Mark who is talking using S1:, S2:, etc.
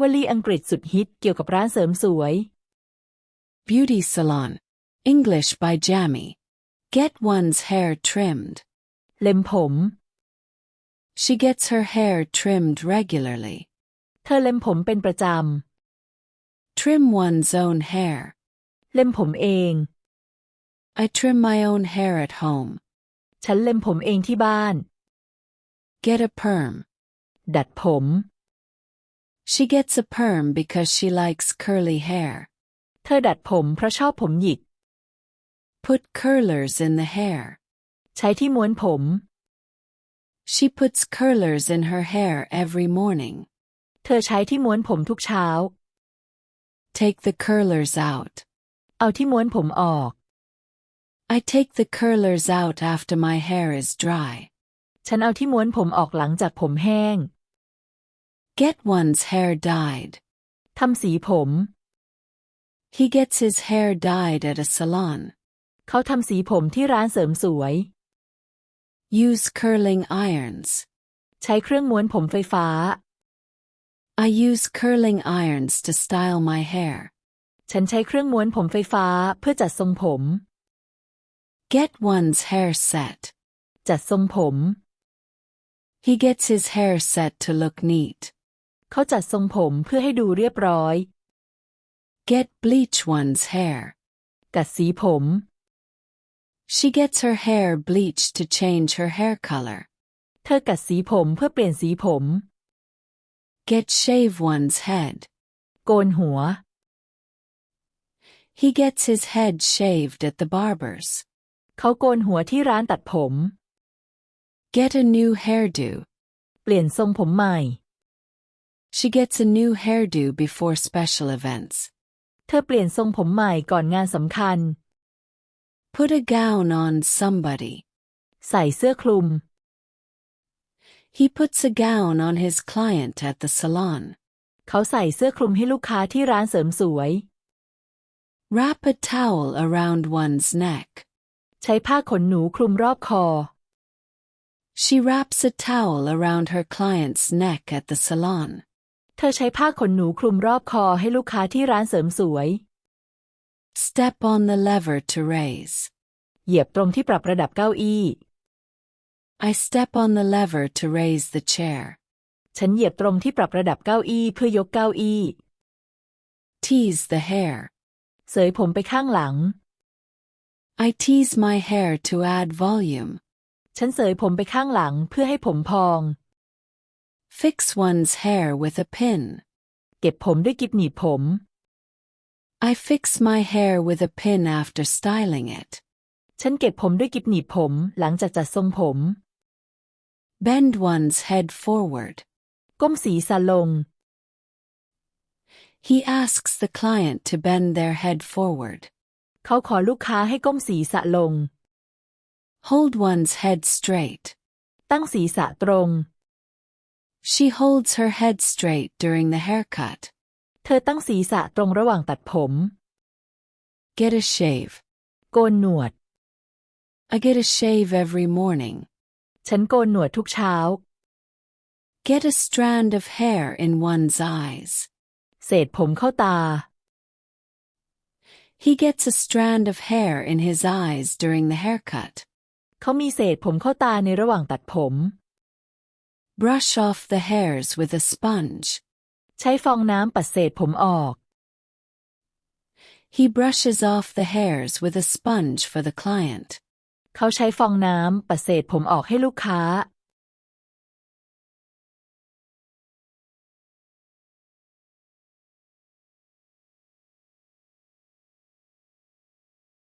S1: วลีอังกฤษสุดฮิตเกี่ยวกับร้านเสริมสวย
S2: Beauty salon. English by Jamie. Get one's hair trimmed.
S1: เล็มผม
S2: She gets her hair trimmed regularly.
S1: เธอเล็มผมเป็นประจ
S2: Trim one's own hair. ำ
S1: เล็มผมเอง
S2: I trim my own hair at home.
S1: ฉันเล็มผมเองที่บ้าน
S2: Get a perm.
S1: ดัดผม
S2: She gets a perm because she likes curly hair.
S1: เธอดัดผมเพราะชอบผมหยิก
S2: Put curlers in the hair.
S1: ใช้ที่ม้วนผม
S2: She puts curlers in her hair every morning.
S1: เธอใช้ที่ม้วนผมทุกเช้า
S2: Take the curlers out.
S1: เอาที่ม้วนผมออก
S2: I take the curlers out after my hair is dry.
S1: ฉันเอาที่ม้วนผมออกหลังจากผมแห้ง
S2: Get one's hair dyed.
S1: ทำสีผม
S2: He gets his hair dyed at a salon.
S1: เขาทำสีผมที่ร้านเสริมสวย
S2: Use curling irons.
S1: ใช้เครื่องม้วนผมไฟฟ้า
S2: I use curling irons to style my hair.
S1: ฉันใช้เครื่องม้วนผมไฟฟ้าเพื่อจัดทรงผม
S2: Get one's hair set.
S1: จัดทรงผม
S2: He gets his hair set to look neat.
S1: เขาจัดทรงผมเพื่อให้ดูเรียบร้อย
S2: Get bleach one's hair.
S1: กัดสีผม
S2: She gets her hair bleached to change her hair color.
S1: เธอกัดสีผมเพื่อเปลี่ยนสีผม
S2: Get shave one's head.
S1: โกนหัว
S2: He gets his head shaved at the barber's.
S1: เขาโกนหัวที่ร้านตัดผม
S2: Get a new hairdo.
S1: เปลี่ยนทรงผมใหม่
S2: She gets a new hairdo before special events.
S1: เธอเปลี่ยนทรงผมใหม่ก่อนงานสำคัญ
S2: Put a gown on somebody.
S1: ใส่เสื้อคลุม
S2: He puts a gown on his client at the salon.
S1: เขาใส่เสื้อคลุมให้ลูกค้าที่ร้านเสริมสวย
S2: Wrap a towel around one's neck.
S1: ใช้ผ้าขนหนูคลุมรอบคอ
S2: She wraps a towel around her client's neck at the salon.
S1: เธอใช้ผ้าขนหนูคลุมรอบคอให้ลูกค้าที่ร้านเสริมสวย
S2: Step on the lever to raise.
S1: เหยียบตรงที่ปรับระดับเก้าอี้
S2: I step on the lever to raise the chair.
S1: ฉันเหยียบตรงที่ปรับระดับเก้าอี้เพื่อยกเก้าอี้
S2: Tease the hair.
S1: เสยผมไปข้างหลัง
S2: I tease my hair to add volume.
S1: ฉันเสยผมไปข้างหลังเพื่อให้ผมพอง
S2: Fix one's hair with a pin.
S1: เก็บผมด้วยกิบหนีบผม
S2: I fix my hair with a pin after styling it.
S1: ฉันเก็บผมด้วยกิบหนีบผมหลังจากจัดทรงผม
S2: Bend one's head forward.
S1: ก้มศีรษะลง
S2: He asks the client to bend their head forward.
S1: เขาขอลูกค้าให้ก้มศีรษะลง
S2: Hold one's head straight.
S1: ตั้งศีรษะตรง
S2: She holds her head straight during the haircut.
S1: เธอตั้งศีรษะตรงระหว่างตัดผม
S2: Get a shave.
S1: โกนหนวด
S2: I get a shave every morning.
S1: ฉันโกนหนวดทุกเช้า
S2: Get a strand of hair in one's eyes.
S1: เศษผมเข้าตา
S2: He gets a strand of hair in his eyes during the haircut.
S1: เขามีเศษผมเข้าตาในระหว่างตัดผม
S2: Brush off the hairs with a sponge.
S1: ใช้ฟองน้ำปัดเศษผมออก
S2: He brushes off the hairs with a sponge for the client.
S1: เขาใช้ฟองน้ำปัดเศษผมออกให้ลูกค้า